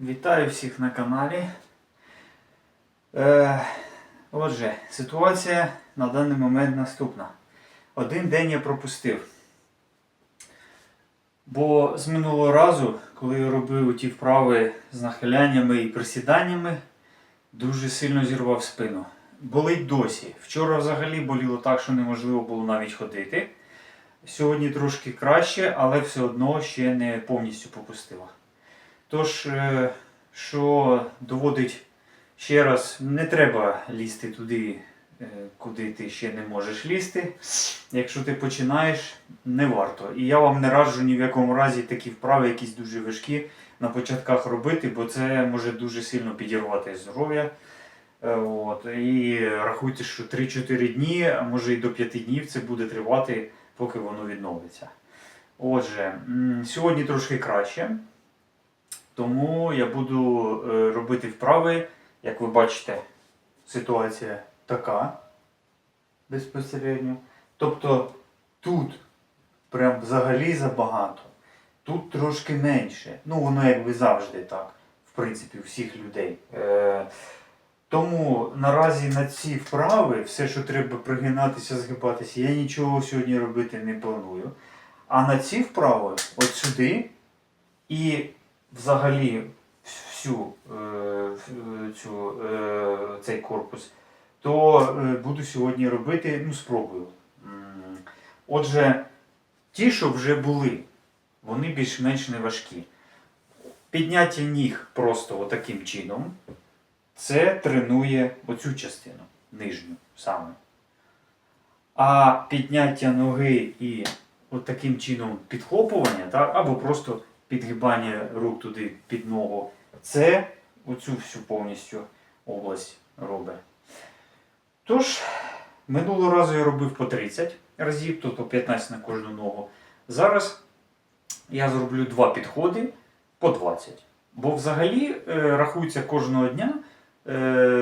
Вітаю всіх на каналі. Е, отже, ситуація на даний момент наступна. Один день я пропустив. Бо з минулого разу, коли я робив ті вправи з нахиляннями і присіданнями, дуже сильно зірвав спину. Болить досі. Вчора взагалі боліло так, що неможливо було навіть ходити. Сьогодні трошки краще, але все одно ще не повністю попустила. Тож, е, що доводить ще раз, не треба лізти туди, е, куди ти ще не можеш лізти. Якщо ти починаєш, не варто. І я вам не раджу ні в якому разі такі вправи, якісь дуже важкі, на початках робити, бо це може дуже сильно підірвати здоров'я. Е, От. І рахуйте, що 3-4 дні, а може і до 5 днів це буде тривати, поки воно відновиться. Отже, сьогодні трошки краще. Тому я буду е, робити вправи. Як ви бачите, ситуація така безпосередньо. Тобто тут прям взагалі забагато, тут трошки менше. Ну, воно якби завжди так, в принципі, у всіх людей. Е, тому наразі на ці вправи, все, що треба пригинатися, згибатися, я нічого сьогодні робити не планую. А на ці вправи, от сюди, і взагалі всю е, цю, е, цей корпус, то е, буду сьогодні робити, ну, спробую. Отже, ті, що вже були, вони більш-менш не важкі. Підняття ніг просто отаким чином. Це тренує оцю частину, нижню саме. А підняття ноги і от таким чином підхлопування, так, або просто підгибання рук туди під ногу, це оцю всю повністю область робить. Тож, минулого разу я робив по 30 разів, тобто 15 на кожну ногу. Зараз я зроблю два підходи по 20. Бо взагалі е, рахується кожного дня е,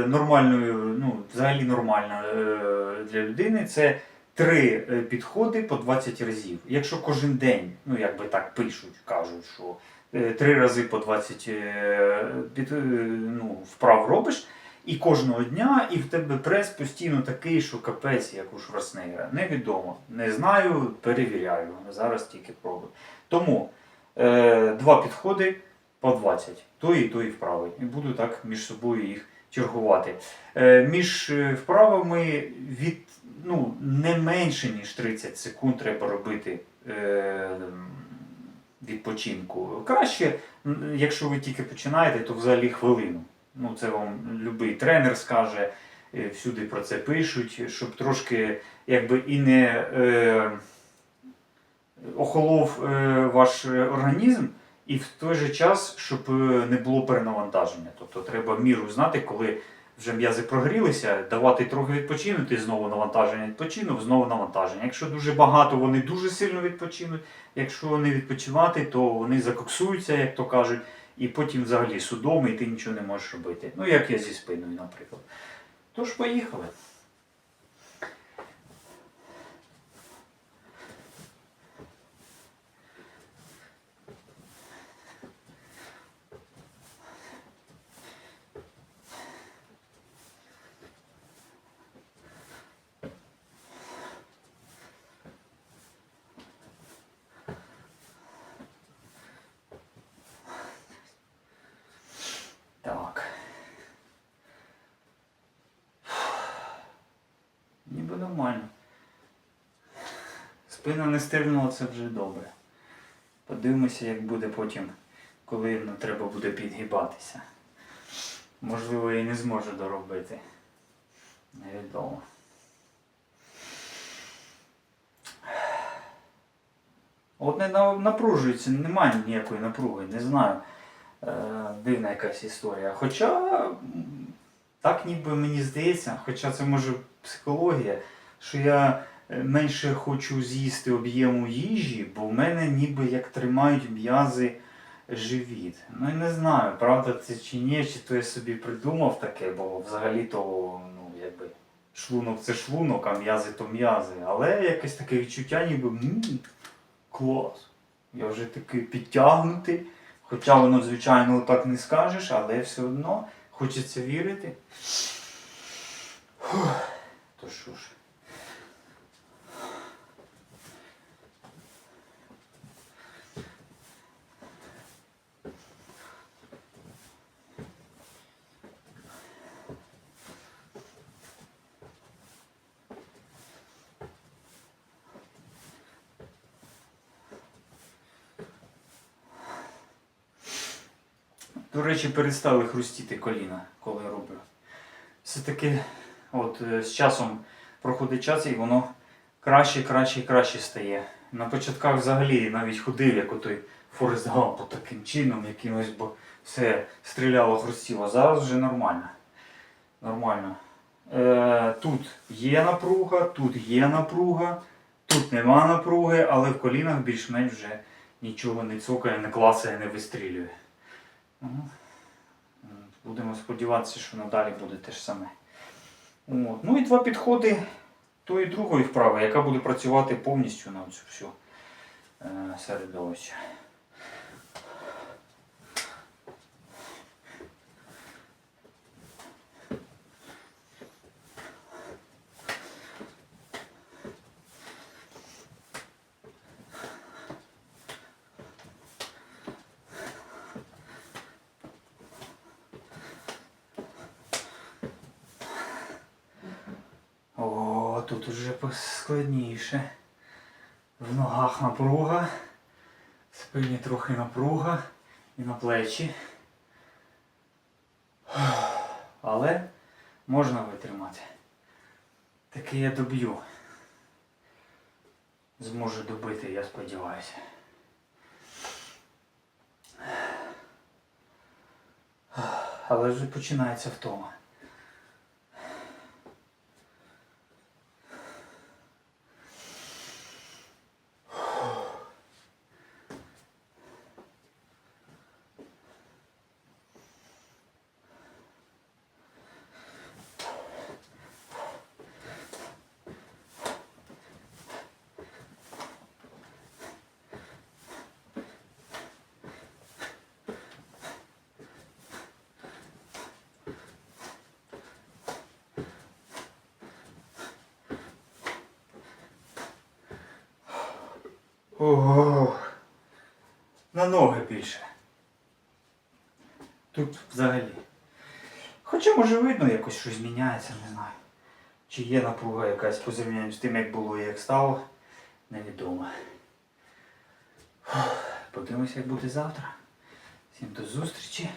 нормальною, ну, взагалі нормально е, для людини це три е, підходи по 20 разів. Якщо кожен день, ну як би так пишуть, кажуть, що е, три рази по 20 е, ну, вправ робиш, і кожного дня, і в тебе прес постійно такий, що капець, як у Шварценеггера. Невідомо. Не знаю, перевіряю. Зараз тільки пробую. Тому е, два підходи по 20. Той і той вправи. І буду так між собою їх чергувати. Е, між вправами від ну, не менше, ніж 30 секунд треба робити е, відпочинку. Краще, якщо ви тільки починаєте, то взагалі хвилину. Ну, це вам будь-який тренер скаже, е, всюди про це пишуть, щоб трошки якби і не е, охолов е, ваш організм, і в той же час, щоб е, не було перенавантаження. Тобто треба міру знати, коли вже м'язи прогрілися, давати трохи відпочинути, знову навантаження відпочинув, знову навантаження. Якщо дуже багато, вони дуже сильно відпочинуть. Якщо не відпочивати, то вони закоксуються, як то кажуть, і потім взагалі судом, і ти нічого не можеш робити. Ну, як я зі спиною, наприклад. Тож, поїхали. Так. Ніби нормально. Спина не стрільнула, це вже добре. Подивимося, як буде потім, коли треба буде підгибатися. Можливо, я не зможу доробити. Невідомо. От не напружується, немає ніякої напруги, не знаю. Е, дивна якась історія. Хоча так ніби мені здається, хоча це може психологія, що я е, менше хочу з'їсти об'єму їжі, бо в мене ніби як тримають м'язи живіт. Ну і не знаю, правда це чи ні, чи то я собі придумав таке, бо взагалі-то ну, якби, шлунок це шлунок, а м'язи то м'язи. Але якесь таке відчуття, ніби м, клас. Я вже такий підтягнутий, Хоча воно, звичайно, так не скажеш, але все одно хочеться вірити. Фух. То що ж. До речі, перестали хрустіти коліна, коли роблю. Все-таки от, е, з часом проходить час і воно краще, краще і краще стає. На початках взагалі навіть ходив, як отой Форест Гамп, таким чином якимось, бо все стріляло, хрустіло. Зараз вже нормально. Нормально. Е, тут є напруга, тут є напруга, тут нема напруги, але в колінах більш-менш вже нічого не цокає, не клацає, не вистрілює. М, Будемо сподіватися, що надалі буде те ж саме. От. Ну і два підходи тої другої вправи, яка буде працювати повністю на цю всю е, середовище. Тут уже складніше. В ногах напруга, в спині трохи напруга і на плечі. Але можна витримати. Таки я доб'ю. Зможу добити, я сподіваюся. Але вже починається втома. Ого. На ноги більше. Тут взагалі. Хоча може видно якось щось міняється, не знаю. Чи є напруга якась по зрівнянню з тим, як було і як стало, невідомо. Подивимося, як буде завтра. Всім до зустрічі.